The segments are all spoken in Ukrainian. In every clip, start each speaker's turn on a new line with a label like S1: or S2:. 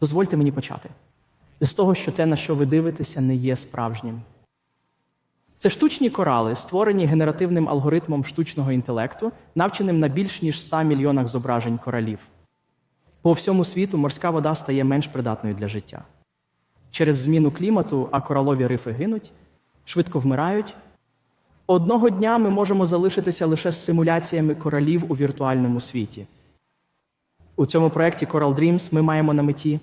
S1: Дозвольте мені почати. З того, що те, на що ви дивитеся, не є справжнім. Це штучні корали, створені генеративним алгоритмом штучного інтелекту, навченим на більш ніж 100 мільйонах зображень коралів. По всьому світу морська вода стає менш придатною для життя. Через зміну клімату, а коралові рифи гинуть, швидко вмирають. Одного дня ми можемо залишитися лише з симуляціями коралів у віртуальному світі. У цьому проєкті Coral Dreams ми маємо на меті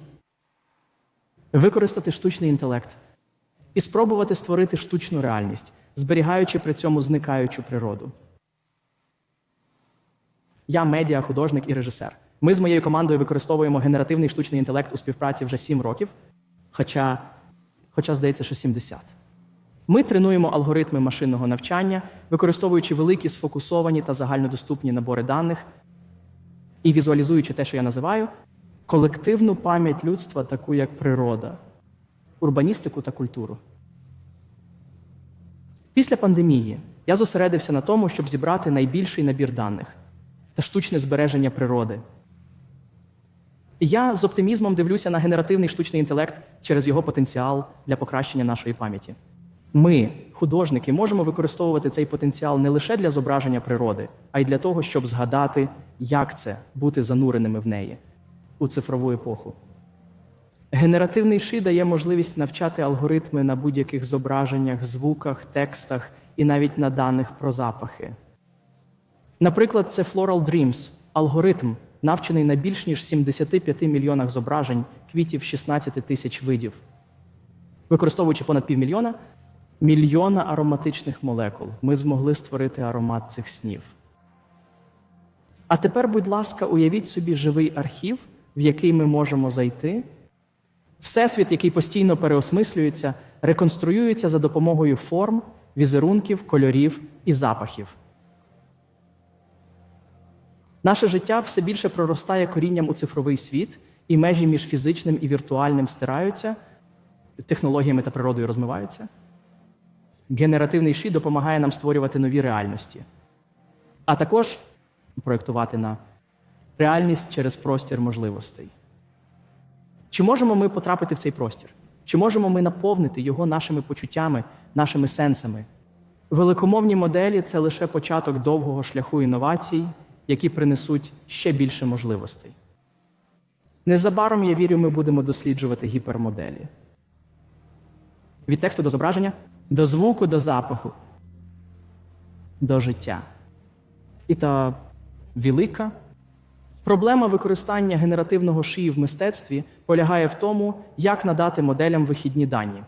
S1: використати штучний інтелект і спробувати створити штучну реальність, зберігаючи при цьому зникаючу природу. Я медіа, художник і режисер. Ми з моєю командою використовуємо генеративний штучний інтелект у співпраці вже 7 років, хоча, хоча здається, що 70. Ми тренуємо алгоритми машинного навчання, використовуючи великі сфокусовані та загальнодоступні набори даних і візуалізуючи те, що я називаю, колективну пам'ять людства, таку як природа, урбаністику та культуру. Після пандемії я зосередився на тому, щоб зібрати найбільший набір даних та штучне збереження природи. Я з оптимізмом дивлюся на генеративний штучний інтелект через його потенціал для покращення нашої пам'яті. Ми, художники, можемо використовувати цей потенціал не лише для зображення природи, а й для того, щоб згадати, як це бути зануреними в неї у цифрову епоху. Генеративний ши дає можливість навчати алгоритми на будь-яких зображеннях, звуках, текстах і навіть на даних про запахи. Наприклад, це Floral Dreams алгоритм, навчений на більш ніж 75 мільйонах зображень квітів 16 тисяч видів. Використовуючи понад півмільйона, мільйона ароматичних молекул, ми змогли створити аромат цих снів. А тепер, будь ласка, уявіть собі живий архів, в який ми можемо зайти. Всесвіт, який постійно переосмислюється, реконструюється за допомогою форм, візерунків, кольорів і запахів. Наше життя все більше проростає корінням у цифровий світ, і межі між фізичним і віртуальним стираються, технологіями та природою розмиваються. Генеративний ші допомагає нам створювати нові реальності, а також проєктувати на реальність через простір можливостей. Чи можемо ми потрапити в цей простір? Чи можемо ми наповнити його нашими почуттями, нашими сенсами? Великомовні моделі це лише початок довгого шляху інновацій, які принесуть ще більше можливостей. Незабаром, я вірю, ми будемо досліджувати гіпермоделі. Від тексту до зображення, до звуку до запаху, до життя. І та велика Проблема використання генеративного шиї в мистецтві полягає в тому, як надати моделям вихідні дані.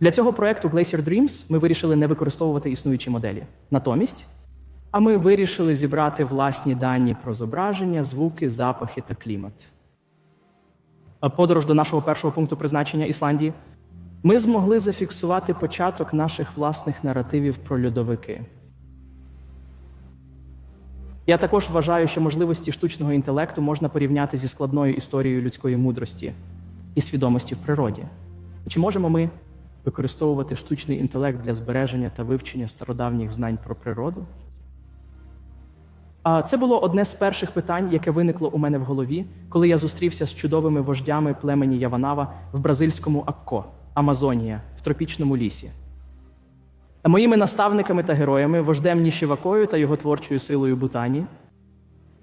S1: Для цього проєкту Glacier Dreams ми вирішили не використовувати існуючі моделі. Натомість, а ми вирішили зібрати власні дані про зображення, звуки, запахи та клімат. Подорож до нашого першого пункту призначення Ісландії. Ми змогли зафіксувати початок наших власних наративів про льодовики. Я також вважаю, що можливості штучного інтелекту можна порівняти зі складною історією людської мудрості і свідомості в природі. Чи можемо ми використовувати штучний інтелект для збереження та вивчення стародавніх знань про природу? А це було одне з перших питань, яке виникло у мене в голові, коли я зустрівся з чудовими вождями племені Яванава в бразильському Акко, Амазонія, в тропічному лісі. Моїми наставниками та героями, вождем Нішівакою та його творчою силою Бутані,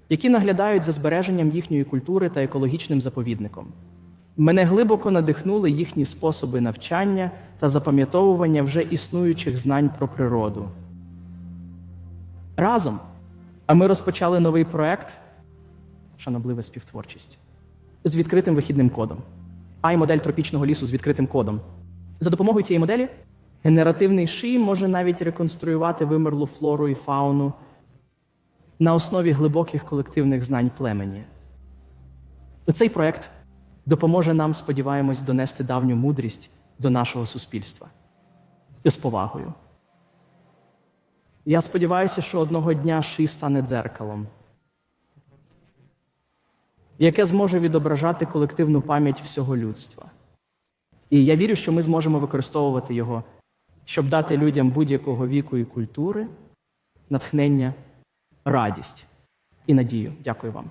S1: які наглядають за збереженням їхньої культури та екологічним заповідником. Мене глибоко надихнули їхні способи навчання та запам'ятовування вже існуючих знань про природу. Разом а ми розпочали новий проект Шанобливе співтворчість з відкритим вихідним кодом. Ай модель тропічного лісу з відкритим кодом. За допомогою цієї моделі Генеративний ший може навіть реконструювати вимерлу флору і фауну на основі глибоких колективних знань племені. Цей проект допоможе нам, сподіваємось, донести давню мудрість до нашого суспільства І з повагою. Я сподіваюся, що одного дня ший стане дзеркалом, яке зможе відображати колективну пам'ять всього людства. І я вірю, що ми зможемо використовувати його щоб дати людям будь-якого віку і культури натхнення, радість і надію. Дякую вам.